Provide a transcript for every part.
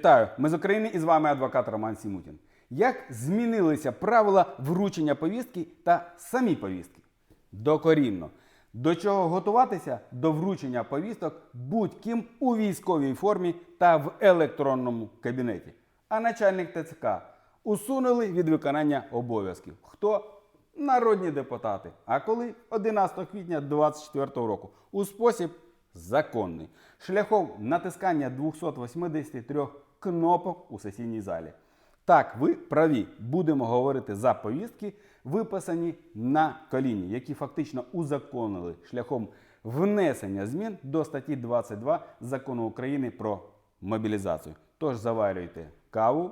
Вітаю, ми з України і з вами адвокат Роман Сімутін. Як змінилися правила вручення повістки та самі повістки? Докорінно. До чого готуватися до вручення повісток будь-ким у військовій формі та в електронному кабінеті. А начальник ТЦК усунули від виконання обов'язків. Хто? Народні депутати. А коли 11 квітня 2024 року у спосіб законний, шляхом натискання 283 кнопок у сесійній залі. Так, ви праві, будемо говорити за повістки, виписані на коліні, які фактично узаконили шляхом внесення змін до статті 22 закону України про мобілізацію. Тож заварюйте каву,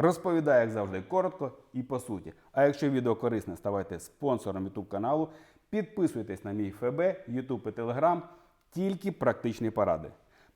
Розповідаю, як завжди, коротко і по суті. А якщо відео корисне, ставайте спонсором YouTube каналу, підписуйтесь на мій ФБ, YouTube і Telegram, тільки практичні поради.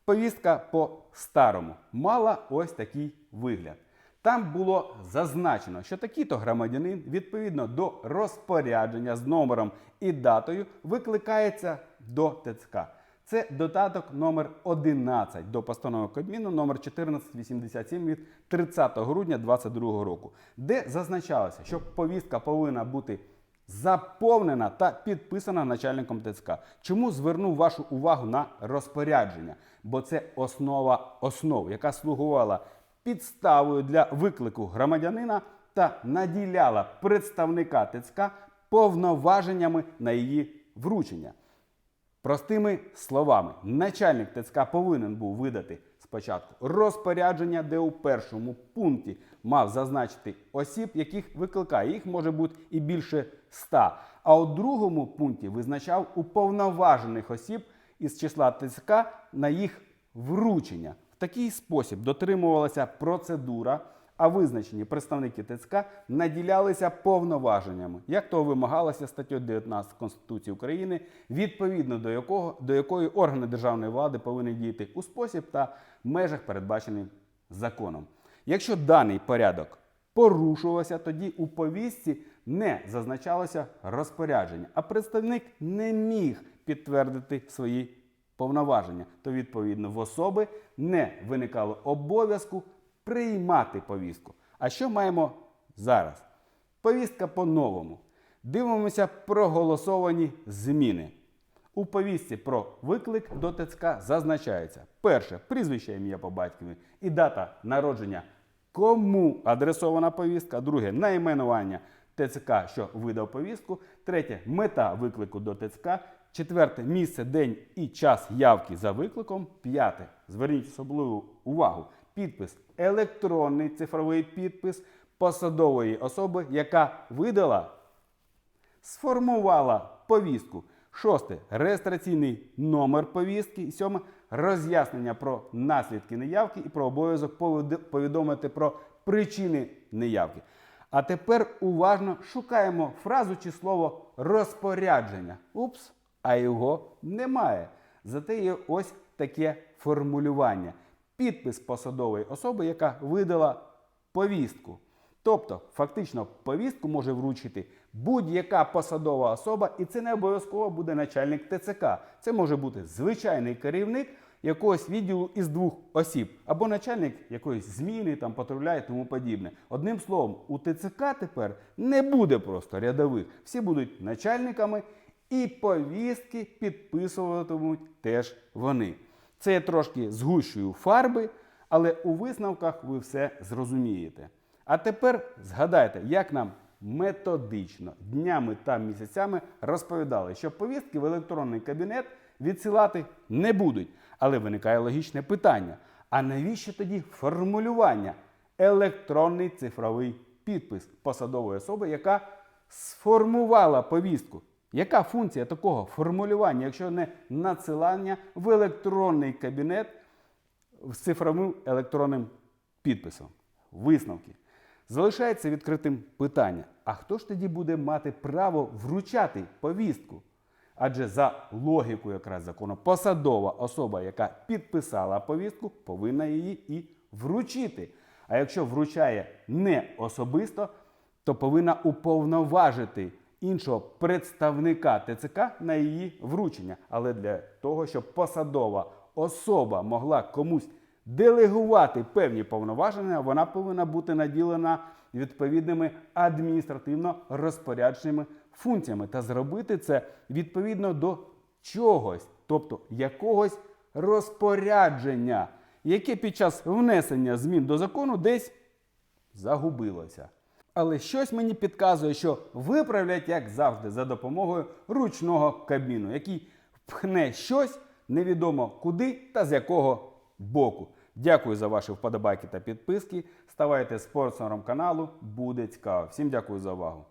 Повістка по старому мала ось такий вигляд. Там було зазначено, що такий-то громадянин відповідно до розпорядження з номером і датою викликається до ТЦК. Це додаток номер 11 до постанови Кабміну номер 1487 від 30 грудня 2022 року, де зазначалося, що повістка повинна бути заповнена та підписана начальником ТЦК. Чому звернув вашу увагу на розпорядження? Бо це основа основ, яка слугувала підставою для виклику громадянина та наділяла представника ТЦК повноваженнями на її вручення. Простими словами, начальник ТЦК повинен був видати спочатку розпорядження, де у першому пункті мав зазначити осіб, яких викликає. Їх може бути і більше ста. А у другому пункті визначав уповноважених осіб із числа ТСК на їх вручення. В такий спосіб дотримувалася процедура. А визначені представники ТЦК наділялися повноваженнями, як то вимагалося статтю 19 Конституції України, відповідно до якого до якої органи державної влади повинні діяти у спосіб та межах, передбачених законом. Якщо даний порядок порушувався, тоді у повістці не зазначалося розпорядження, а представник не міг підтвердити свої повноваження, то відповідно в особи не виникало обов'язку приймати повістку. А що маємо зараз? Повістка по-новому. Дивимося проголосовані зміни. У повістці про виклик до ТЦК зазначається перше прізвище ім'я по батькові і дата народження, кому адресована повістка. Друге найменування ТЦК, що видав повістку. Третє мета виклику до ТЦК. Четверте місце, день і час явки за викликом. П'яте. Зверніть особливу увагу. Підпис електронний цифровий підпис посадової особи, яка видала сформувала повістку. Шосте реєстраційний номер повістки. Сьоме роз'яснення про наслідки неявки і про обов'язок повідомити про причини неявки. А тепер уважно шукаємо фразу чи слово розпорядження. Упс, а його немає. Зате є ось таке формулювання: підпис посадової особи, яка видала повістку. Тобто, фактично, повістку може вручити будь-яка посадова особа, і це не обов'язково буде начальник ТЦК. Це може бути звичайний керівник якогось відділу із двох осіб, або начальник якоїсь зміни, там патруля і тому подібне. Одним словом, у ТЦК тепер не буде просто рядових. Всі будуть начальниками, і повістки підписуватимуть теж вони. Це я трошки згущую фарби, але у висновках ви все зрозумієте. А тепер згадайте, як нам методично днями та місяцями розповідали, що повістки в електронний кабінет відсилати не будуть. Але виникає логічне питання: а навіщо тоді формулювання електронний цифровий підпис посадової особи, яка сформувала повістку? Яка функція такого формулювання, якщо не надсилання в електронний кабінет з цифровим електронним підписом? Висновки. Залишається відкритим питання: а хто ж тоді буде мати право вручати повістку? Адже за логікою якраз закону посадова особа, яка підписала повістку, повинна її і вручити. А якщо вручає не особисто, то повинна уповноважити іншого представника ТЦК на її вручення. Але для того, щоб посадова особа могла комусь делегувати певні повноваження, вона повинна бути наділена відповідними адміністративно-розпорядчими функціями та зробити це відповідно до чогось, тобто якогось розпорядження, яке під час внесення змін до закону десь загубилося. Але щось мені підказує, що виправлять, як завжди, за допомогою ручного кабіну, який впхне щось невідомо куди та з якого боку. Дякую за ваші вподобайки та підписки. Ставайте спонсором каналу, буде цікаво. Всім дякую за увагу.